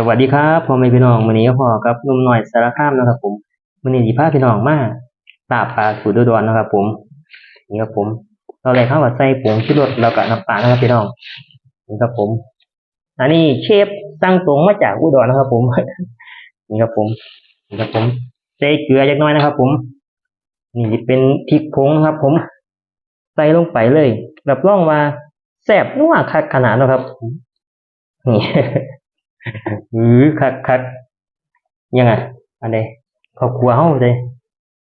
สวัสดีครับพ่อแม่พี่น้องวันนี้ก็พอกับนุ่มหน่อยสารคามนะครับ ผมวันนี้สิพาพี่น้องมาลาบปลาสูตรอุดรนะครับ ผมนี่ครับผม เราเลยเข้ามาใส่ผงชูรสแล้วก็น้ำปลานะครับพี่น้องนี่ครับผม อันนี้เชฟสั่งตรงมาจากอุดรนะครับ ผมนี่ครับผมนี่ครับผมใส่เกลือจักน้อยนะครับ ผม นี่เป็นพริกผงนะครับ ผมใส่ลงไปเลยรับรองว่าแซ่บนัวคักขนาดนะครับนี่ อือคักคักยังไงอันใดขอบครัวเฮาเลย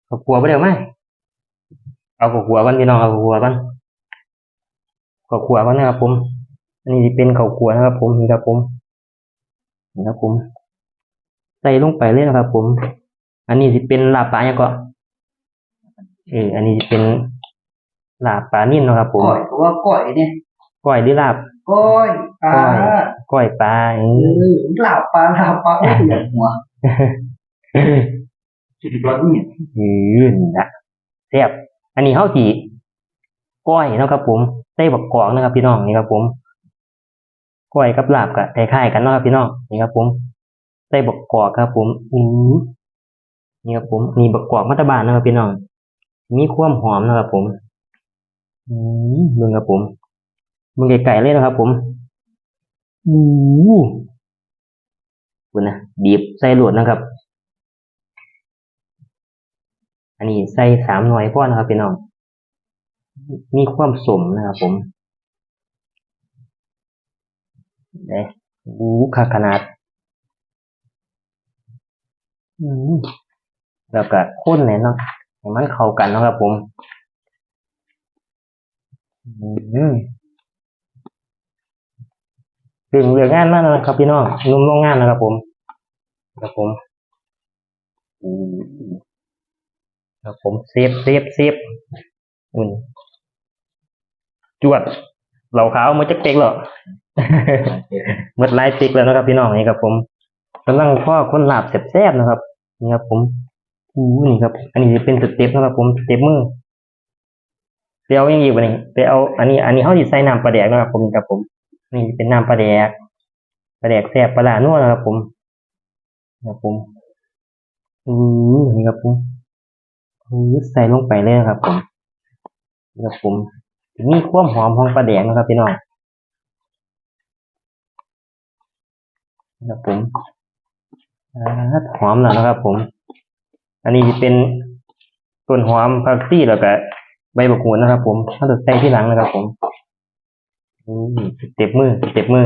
ขอบครัวบ่ได้เอาไหมเอาขอบครัวกันพี่น้องเอาขอบครัวกันขอบครัวกันนะครับผม อันนี้สิเป็นขอบครัวนะครับ ผมนี่ครับผมนี่ครับผมใส่ลงไปเลยนะครับ ผม อันนี้สิเป็นลาบปลาเนี่ยงก็เอออันนี้สิเป็นลาบปลานิ่มนะครับผมก้อยเพราะว่าก้อยเนี่ยก้อยหรือลาบก้อยปลาก้อย ก้อยปลาอืเอมอลาบปลาลาบปลาโอ้ยเหลือหัวสุดยอดเนี่ยยืนนะแซ่บอันนี้เฮาสิก้อยเนาะครับผมใส่บักกอกนะครับ พี่น้องนี่ครับผมก้อยกับลาบก็คล้ายๆกันเนาะครับพี่น้องนี่ครับผมใส่บักกอกครับ ผมอือนี่ครับผมนี่บักกอกมัตตบานนะครับพี่น้องมีความหอมนะครับผมอืมมึงครับผมมึงไก่ๆเลยนะครับผม อือคุณนะบีบใส่หลวดนะครับ อันนี้ใส่สามหน่วยพ่อนะครับพี่น้อง มีความสมนะครับผมเด้ดูค่าขนาดอืมแล้วก็ข้นเลยเนาะให้มันเข้ากันเนาะครับผม อืม ถึงเรื่องงานมากนะครับ พี่น้องนุ่มโรงงานนะครับ ผมครับผมอืมครับผมเซฟเซฟเซฟอืมจวดเหล่าขาวมาจากเต็กเหรอหมดลายติ๊กแล้วนะครับ พี่น้องนี่ครับ ผมกำลังพ่อคนหลาบแซ่บๆนะครับ นี่ครับ ผมอู้นี่ครับ อันนี้จะเป็นสเต็ปนะครับ ผมสเต็ปมือไปเอาอย่างอีกวันนี้ไปเอา อันนี้ อันนี้เขาจะใส่น้ำปลาแดกนะครับผมนี่ครับผม นี่เป็นน้ำปลาแดกปลาแดกแซ่บปลาลานัวนะครับผมครับผมอู้นี่ครับผมยืดใส่ลงไปเลยนะครับผมครับผมมีความหอมของปลาแดงนะครับพี่น้องครับผมอหอมแล้วนะครับ ผม อันนี้จะเป็นต้นหอมผักชีแล้วก็ใบบักหูดนะครับ ผมถ้าจะใส่ที่หลังนะครับผม เต็บมือเต็บมือ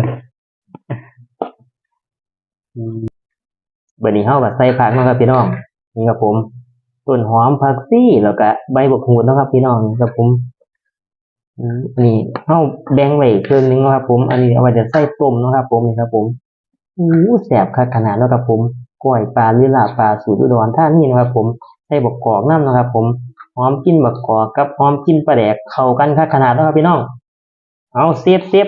เบอร์นี้เข้ากับใส่ผักนะครับพี่น้องนี่ครับผมต้นหอมผักซี่แล้วก็ใบบกหูดนะครับ พี่น้องครับผมอันนี้เอาแบงไว้เครื่องหนึงนะครับผม อันนี้เอาไว้จะใส่ต้มนะครับ ผมนี่ครับ ผมอู้แสบคักขนาดแล้วครับผมก้อยปลาลิลาปลาสูตรอุดรท่านี่นะครับ ผมใส่บักกอกน้ำนะครับ ผมหอมกินบักกอกกับหอมกินปลาแดกเข้ากันคักขนาดแล้วครับพี่น้อง เอาเซฟเซฟ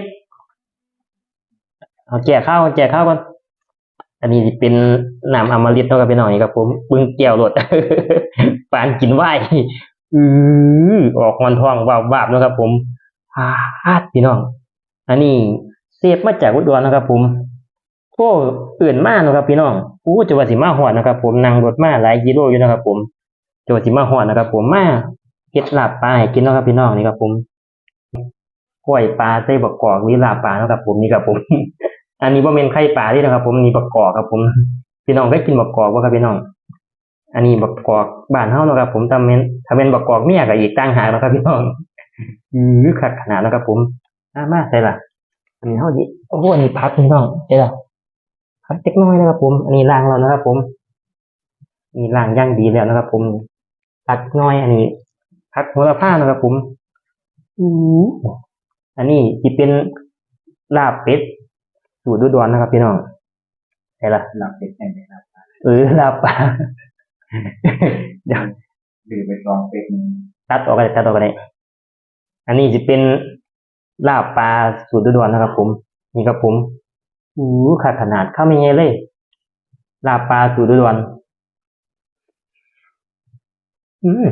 เอาแจกข้าวแจกข้าวก่อนอันนี้เป็นน้ำอมฤตเนาะครับพี่น้องนี่ครับผมปึ้งแก้วรดปานกินไหวอือออกมันท้องวาบวาบนะครับ ผมฮาดพี่น้อง อันนี้เซฟมาจากอุดรนะครับผมโอ้อื่นมากนะครับพี่น้องอู้จว่าสิมาหอดนะครับ ผมนั่งรถมาหลายกิโลอยู่นะครับ ผมจว่าสิมาหอดนะครับ ผมมาเฮ็ดลาบปลาให้กินนะครับพี่น้องนี่ครับผม กล้วยปลาใส่บักกอกวิลาปลานะครับ ผมนี่ครับผม อันนี้บ่าเป็นไข่ปลาที่นะครับ ผมนี่บักกอกครับ ผมพี่น้องได้กินบักกอกบ่ครับพี่น้อง อันนี้บักกอกบ้านเฮานะครับ ผมทำเป็นทำเป็นบักกอกเมียกับอีกต่างหากนะครับ พี่น้องอือคักขนาดนะครับ ผมมามาใส่ละอันนี้เฮาดิโอ้โหอันนี้พักพี่น้องใช่ละพักเล็กน้อยนะครับ ผม อันนี้ล้างแล้วนะครับ ผมนี่ล้างย่างดีแล้วนะครับ ผมพักน้อยอันนี้พักโหระพานะครับ ผมอือ อันนี้ที่เป็นลาบเป็ดสูตรดุดอนนะครับ พี่น้องใช่ละหลับเป็ดแห้งเลยครับเออลาบปลาเดี๋ยวดื่มไปลองเป็ดตัดออกไปตัดออกไปได้อันนี้จะเป็นลาบปลาสูตรดุดอนนะครับ ผม นี่ครับผมอู้ขาดขนาดเข้าไม่เงี้ยเลย ลาบปลาสูตรดุดอนอืม